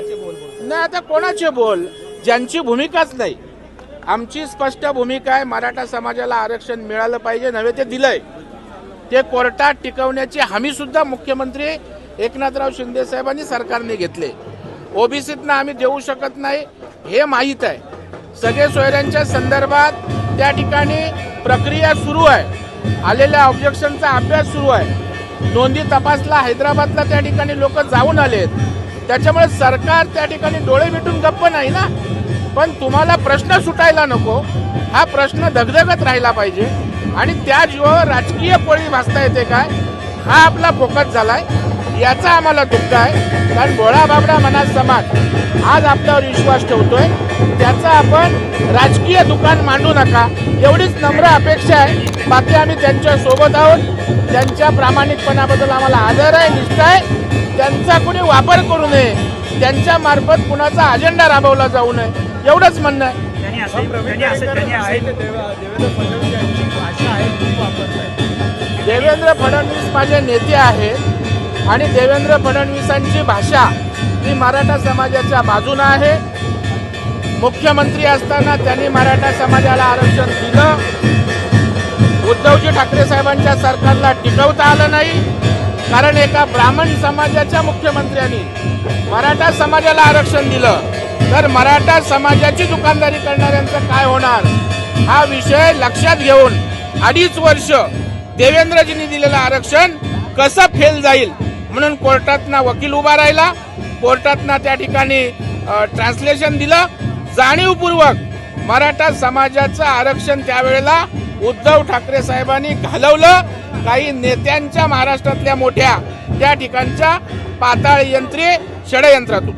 नाही आता कोणाचे बोल? ज्यांची भूमिकाच नाही. आमची स्पष्ट भूमिका आहे मराठा समाजाला आरक्षण मिळालं पाहिजे नव्हे ते दिलंय. ते कोर्टात टिकवण्याची हमी सुद्धा मुख्यमंत्री एकनाथराव शिंदे साहेबांनी सरकारने घेतले. ओबीसीतनं आम्ही देऊ शकत नाही हे माहीत आहे. सगळे सोयऱ्यांच्या संदर्भात त्या ठिकाणी प्रक्रिया सुरू आहे. आलेल्या ऑब्जेक्शनचा अभ्यास सुरू आहे. नोंदी तपासला हैदराबादला त्या ठिकाणी लोक जाऊन आलेत. त्याच्यामुळे सरकार त्या ठिकाणी डोळे मिटून गप्प नाही ना. पण तुम्हाला प्रश्न सुटायला नको. हा प्रश्न धगधगत राहिला पाहिजे. आणि त्या जीवावर राजकीय पोळी भासता येते काय? हा आपला फोकस झालाय. याचा आम्हाला दुःख आहे. कारण भोळा बाबडा मनात समाज आज आपल्यावर विश्वास ठेवतोय. त्याचा आपण राजकीय दुकान मांडू नका. एवढीच नम्र अपेक्षा आहे. बाकी आम्ही त्यांच्यासोबत आहोत. त्यांच्या प्रामाणिकपणाबद्दल आम्हाला आदर आहे निष्ठा आहे. त्यांचा कुणी वापर करू नये. त्यांच्या मार्फत कुणाचा अजेंडा राबवला जाऊ नये. एवढंच म्हणणं आहे. त्यांनी असं त्यांनी असं त्यांनी आहे देवेंद्र फडणवीस यांची भाषा आहे खूप वापरताय. देवेंद्र फडणवीस माझे नेते आहेत. आणि देवेंद्र फडणवीसांची भाषा ही मराठा समाजाच्या बाजूनं आहे. मुख्यमंत्री असताना त्यांनी मराठा समाजाला आरक्षण दिलं. उद्धवजी ठाकरे साहेबांच्या सरकारला टिकवता आलं नाही. कारण एका ब्राह्मण समाजाच्या मुख्यमंत्र्यांनी मराठा समाजाला आरक्षण दिलं. तर मराठा समाजाची दुकानदारी करणाऱ्यांचं काय होणार? हा विषय लक्षात घेऊन अडीच वर्ष देवेंद्रजींनी दिलेलं आरक्षण कसं फेल जाईल? म्हणून कोर्टातना वकील उभा राहिला. कोर्टातना त्या ठिकाणी ट्रान्सलेशन दिलं. जाणीवपूर्वक मराठा समाजाचं आरक्षण त्यावेळेला उद्धव ठाकरे साहेबांनी घालवलं. काही नेत्यांच्या महाराष्ट्रातल्या मोठ्या त्या ठिकाणच्या पाताळ यंत्रे षडयंत्रातून.